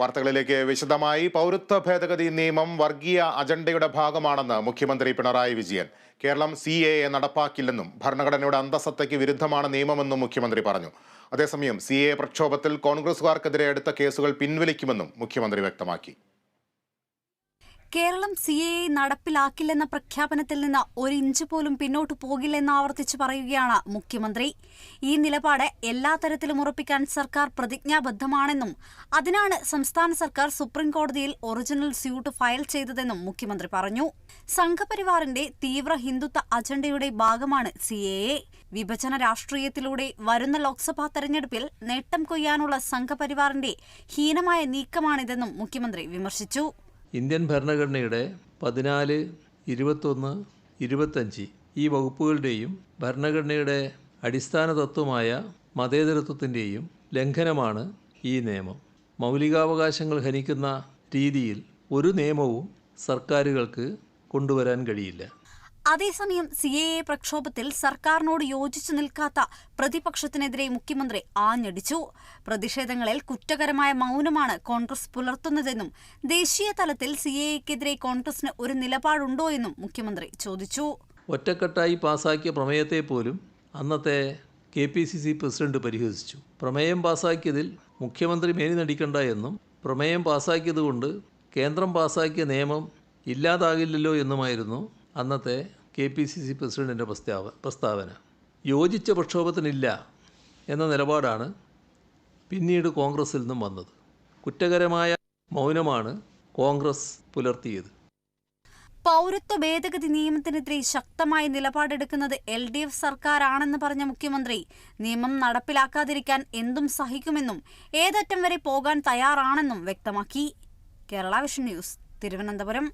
വാർത്തകളിലേക്ക് വിശദമായി. പൗരത്വ ഭേദഗതി നിയമം വർഗീയ അജണ്ടയുടെ ഭാഗമാണെന്ന് മുഖ്യമന്ത്രി Pinarayi Vijayan. Keralam C A A നടപ്പാക്കില്ലെന്നും ഭരണഘടനയുടെ അന്തസത്തയ്ക്ക് വിരുദ്ധമാണ് നിയമമെന്നും മുഖ്യമന്ത്രി പറഞ്ഞു. അതേസമയം സി എ പ്രക്ഷോഭത്തിൽ കോൺഗ്രസുകാർക്കെതിരെ എടുത്ത കേസുകൾ പിൻവലിക്കുമെന്നും മുഖ്യമന്ത്രി വ്യക്തമാക്കി. കേരളം സി എ നടപ്പിലാക്കില്ലെന്ന പ്രഖ്യാപനത്തിൽ നിന്ന് ഒരു ഇഞ്ച് പോലും പിന്നോട്ട് പോകില്ലെന്ന് ആവർത്തിച്ച് പറയുകയാണ് മുഖ്യമന്ത്രി. ഈ നിലപാട് എല്ലാ തരത്തിലും ഉറപ്പിക്കാൻ സർക്കാർ പ്രതിജ്ഞാബദ്ധമാണെന്നും അതിനാണ് സംസ്ഥാന സർക്കാർ സുപ്രീം കോടതിയിൽ ഒറിജിനൽ സ്യൂട്ട് ഫയൽ ചെയ്തതെന്നും മുഖ്യമന്ത്രി പറഞ്ഞു. സംഘപരിവാറിന്റെ തീവ്ര ഹിന്ദുത്വ അജണ്ടയുടെ ഭാഗമാണ് സി എ വിഭജന രാഷ്ട്രീയത്തിലൂടെ വരുന്ന ലോക്സഭാ തെരഞ്ഞെടുപ്പിൽ നേട്ടം കൊയ്യാനുള്ള സംഘപരിവാറിന്റെ ഹീനമായ നീക്കമാണിതെന്നും മുഖ്യമന്ത്രി വിമർശിച്ചു. ഇന്ത്യൻ ഭരണഘടനയുടെ പതിനാല് ഇരുപത്തൊന്ന് ഇരുപത്തഞ്ച് ഈ വകുപ്പുകളുടെയും ഭരണഘടനയുടെ അടിസ്ഥാന തത്വമായ മതേതരത്വത്തിന്റെയും ലംഘനമാണ് ഈ നിയമം. മൗലികാവകാശങ്ങൾ ഹനിക്കുന്ന രീതിയിൽ ഒരു നിയമവും സർക്കാരുകൾക്ക് കൊണ്ടുവരാൻ കഴിയില്ല. അതേസമയം സി എ എ പ്രക്ഷോഭത്തിൽ സർക്കാരിനോട് യോജിച്ചു നിൽക്കാത്ത പ്രതിപക്ഷത്തിനെതിരെ മുഖ്യമന്ത്രി ആഞ്ഞടിച്ചു. പ്രതിഷേധങ്ങളിൽ കുറ്റകരമായ മൗനമാണ് കോൺഗ്രസ് പുലർത്തുന്നതെന്നും ദേശീയ തലത്തിൽ സി എ എക്കെതിരെ കോൺഗ്രസിന് ഒരു നിലപാടുണ്ടോ എന്നും മുഖ്യമന്ത്രി ചോദിച്ചു. ഒറ്റക്കെട്ടായി പാസാക്കിയ പ്രമേയത്തെ പോലും അന്നത്തെ K P C C president പരിഹസിച്ചു. പ്രമേയം പാസാക്കിയതിൽ മുഖ്യമന്ത്രി മേനി നടിക്കണ്ട എന്നും പ്രമേയം പാസാക്കിയതുകൊണ്ട് കേന്ദ്രം പാസാക്കിയ നിയമം ഇല്ലാതാകില്ലല്ലോ എന്നുമായിരുന്നു അന്നത്തെ കെ പി സി സി പ്രസിഡന്റിന്റെ പ്രസ്താവ പ്രസ്താവന. യോജിച്ച പ്രക്ഷോഭത്തിനില്ല എന്ന നിലപാടാണ് പിന്നീട് കോൺഗ്രസ്സിൽ നിന്നും വന്നത്. കുറ്റകരമായ മൗനമാണ് കോൺഗ്രസ് പുലർത്തിയത്. പൗരത്വ ഭേദഗതി നിയമത്തിനെതിരെ ശക്തമായ നിലപാടെടുക്കുന്നത് എൽ ഡി എഫ് സർക്കാരാണെന്ന് പറഞ്ഞ മുഖ്യമന്ത്രി നിയമം നടപ്പിലാക്കാതിരിക്കാൻ എന്തും സഹിക്കുമെന്നും ഏതറ്റം വരെ പോകാൻ തയ്യാറാണെന്നും വ്യക്തമാക്കി. Kerala vision news Thiruvananthapuram.